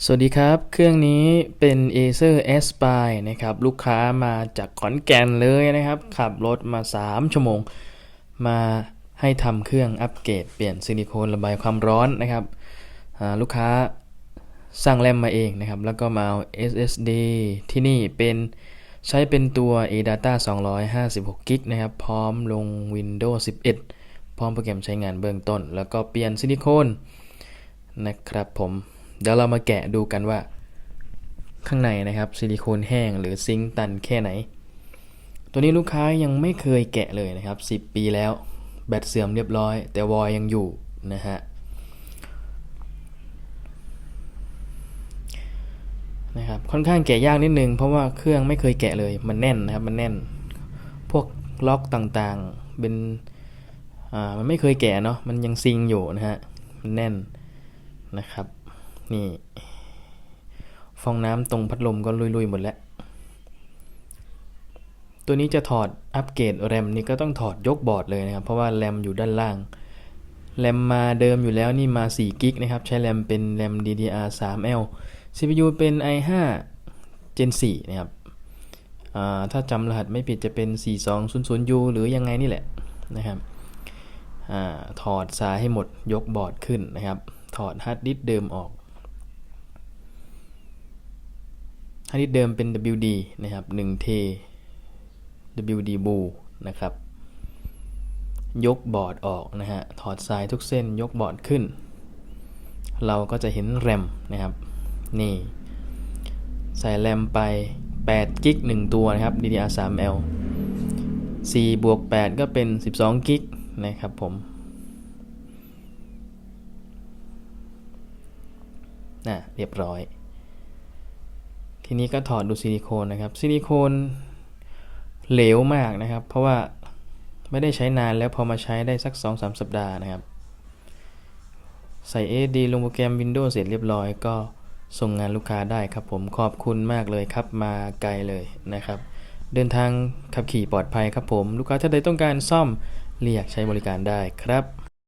สวัสดีครับ เครื่องนี้เป็น Acer Aspire นะครับ ลูกค้ามาจากขอนแก่นเลยนะครับ ขับรถมา 3 ชั่วโมง มาให้ทำเครื่องอัปเกรดเปลี่ยนซิลิโคนระบายความร้อนนะครับลูกค้าสั่งแรมมาเองนะครับ แล้วก็มาเอา SSD ที่นี่เป็นใช้เป็นตัว eData 256 g b นะครับ พร้อมลง Windows 11 พร้อมโปรแกรมใช้งานเบื้องต้น แล้วก็เปลี่ยนซิลิโคนนะครับผม เดี๋ยวเรามาแกะดูกันว่า ข้างในนะครับซิลิโคนแห้งหรือซิงค์ตันแค่ไหน ตัวนี้ลูกค้ายังไม่เคยแกะเลยนะครับ 10 ปีแล้ว แบตเสื่อมเรียบร้อย แต่วอยยังอยู่นะฮะนะครับค่อนข้างแกะยากนิดนึง เพราะว่าเครื่องไม่เคยแกะเลยมันแน่นนะครับมันแน่น พวกล็อกต่างๆเป็นอ่ามันไม่เคยแกะเนาะมันยังซิงอยู่นะฮะมันแน่นนะครับ นี่ ฟองน้ำตรงพัดลมก็ลุยๆหมดแล้ว ตัวนี้จะถอดอัปเกรดแรมนี่ก็ต้องถอดยกบอร์ดเลยนะครับ เพราะว่าแรมอยู่ด้านล่าง แรมมาเดิมอยู่แล้วนี่มา4กิกนะครับ ใช้แรมเป็นแรม DDR 3L CPU เป็น i5 Gen 4นะครับถ้าจำรหัสไม่ผิดจะเป็น 4200U หรือยังไงนี่แหละนะครับอถอดสายให้หมดยกบอร์ดขึ้นนะครับ ถอดฮาร์ดดิสก์เดิมออก ฮาร์ดดิสก์เดิมเป็น WD นะครับ 1 t WD Blue นะครับ ยกบอร์ดออกนะฮะ ถอดสายทุกเส้นยกบอร์ดขึ้น เราก็จะเห็นแรมนะครับ นี่ ใส่แรมไป8กิก1ตัวนะครับ DDR 3L 4บวก8ก็เป็น 12กิกนะครับผมนะเรียบร้อย ทีนี้ก็ถอดดูซิลิโคนนะครับ ซิลิโคนเหลวมากนะครับ เพราะว่าไม่ได้ใช้นานแล้วพอมาใช้ได้สัก 2-3 สัปดาห์นะครับ ใส่ AD ลงโปรแกรม Windows เสร็จเรียบร้อยก็ส่งงานลูกค้าได้ครับผมขอบคุณมากเลยครับมาไกลเลยนะครับ เดินทางขับขี่ปลอดภัยครับผม ลูกค้าท่านใดต้องการซ่อมเรียกใช้บริการได้ครับ